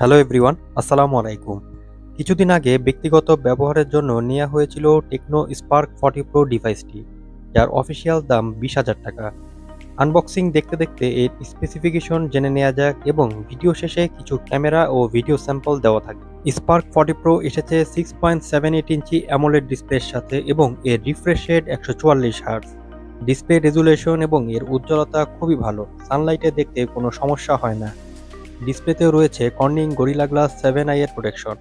Hello everyone আসসালামু আলাইকুম। কিছুদিন আগে ব্যক্তিগত ব্যবহারের জন্য নেওয়া হয়েছিল টেকনো স্পার্ক ফর্টি প্রো ডিভাইসটি যার অফিসিয়াল দাম বিশ হাজার টাকা। আনবক্সিং দেখতে দেখতে এর স্পেসিফিকেশন জেনে নেওয়া যাক এবং ভিডিও শেষে কিছু ক্যামেরা ও ভিডিও স্যাম্পল দেওয়া থাকে। স্পার্ক ফর্টি প্রো এসেছে six point seven eight inch AMOLED ডিসপ্লের সাথে এবং এর রিফ্রেশ রেট একশো চুয়াল্লিশ হার্টস ডিসপ্লে রেজুলেশন এবং এর উজ্জ্বলতা খুবই ভালো। সানলাইটে দেখতে কোনো সমস্যা হয় না। ডিসপ্লেতেও রয়েছে কর্নিং গরিলা গ্লাস সেভেন আইয়ের প্রোটেকশন।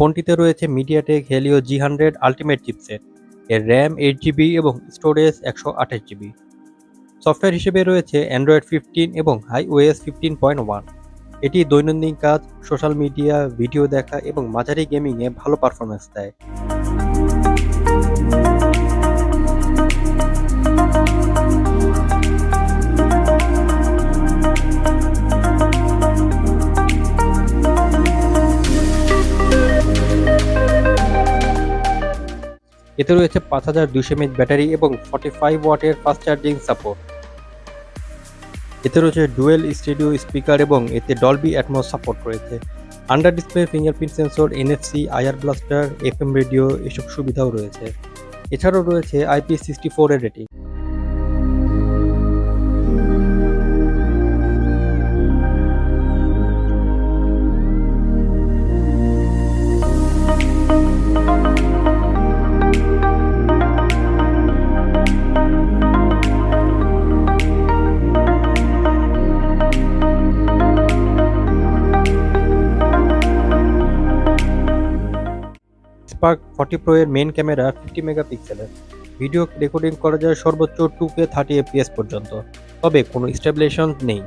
ফোনটিতে রয়েছে MediaTek Helio G hundred ultimate chipset এর র্যাম এইট জিবি এবং স্টোরেজ একশো আঠাশ জিবি সফটওয়্যার হিসেবে রয়েছে অ্যান্ড্রয়েড ফিফটিন এবং Hi OS fifteen point one এটি দৈনন্দিন কাজ সোশ্যাল মিডিয়া ভিডিও দেখা এবং মাঝারি গেমিংয়ে ভালো পারফরমেন্স দেয়। এতে রয়েছে পাঁচ হাজার দুশো এমএইচ ব্যাটারি এবং ফর্টি ফাইভ ওয়াটের ফাস্ট চার্জিং সাপোর্ট এতে রয়েছে ডুয়েল স্টুডিও স্পিকার এবং এতে ডলবি অ্যাটমস সাপোর্ট রয়েছে। Under display fingerprint sensor NFC IR blaster FM radio এসব সুবিধাও রয়েছে। এছাড়াও রয়েছে আইপি সিক্সটি ফোরের রেটিং স্পার্ক ফর্টি প্রো এর মেন ক্যামেরা ফিফটি মেগাপিক্সেলের ভিডিও রেকর্ডিং করা যায় সর্বোচ্চ টু কে থার্টি এফপিএস পর্যন্ত। তবে কোনো স্ট্যাবলেশন নেই।